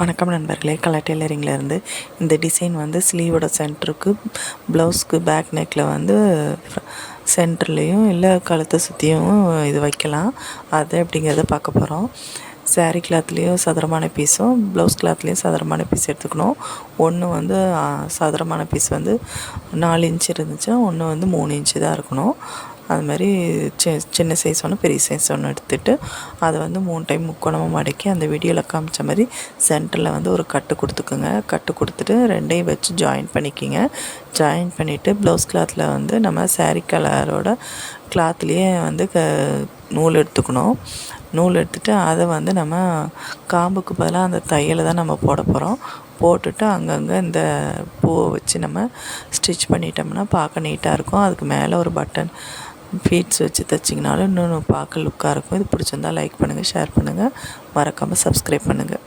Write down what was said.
வணக்கம் நண்பர்களே கலர் டெய்லரிங்லேருந்து இந்த டிசைன் வந்து ஸ்லீவோட சென்டருக்கு ப்ளவுஸ்க்கு பேக் நெக்கில் வந்து சென்டர்லேயும் இல்லை கழுத்தை சுற்றியும் இது வைக்கலாம். அது அப்படிங்கிறத பார்க்க போகிறோம் சாரீ கிளாத்லேயும் சதுரமான பீஸும் ப்ளவுஸ் கிளாத்லேயும் சதுரமான பீஸ் எடுத்துக்கணும். ஒன்று வந்து சதுரமான பீஸ் வந்து நாலு இன்ச் இருந்துச்சு ஒன்று வந்து மூணு இன்ச்சு தான் இருக்கணும். அது மாதிரி சி சின்ன சைஸ் ஒன்று பெரிய சைஸ் ஒன்று எடுத்துகிட்டு அதை வந்து மூணு டைம் முக்கோணமாக மடக்கி அந்த வீடியோவில் காமிச்ச மாதிரி சென்டரில் வந்து ஒரு கட்டு கொடுத்துக்குங்க. கட்டு கொடுத்துட்டு ரெண்டையும் வச்சு ஜாயின் பண்ணிக்கிங்க. ஜாயின் பண்ணிவிட்டு ப்ளவுஸ் கிளாத்தில் வந்து நம்ம சாரீ கலரோட கிளாத்லேயே வந்து க நூல் எடுத்துக்கணும். நூல் எடுத்துகிட்டு அதை வந்து நம்ம காம்புக்கு பதிலாக அந்த தையலை தான் நம்ம போட போகிறோம் போட்டுட்டு அங்கங்கே இந்த பூவை வச்சு நம்ம ஸ்டிச் பண்ணிட்டோம்னா பார்க்க நீட்டாக இருக்கும். அதுக்கு மேலே ஒரு பட்டன் ஃபீட்ஸ் வச்சு தைச்சிங்கனாலும் இன்னும் பார்க்க லுக்காக இருக்கும். இது பிடிச்சிருந்தா லைக் பண்ணுங்கள் ஷேர் பண்ணுங்கள் மறக்காமல் சப்ஸ்கிரைப் பண்ணுங்கள்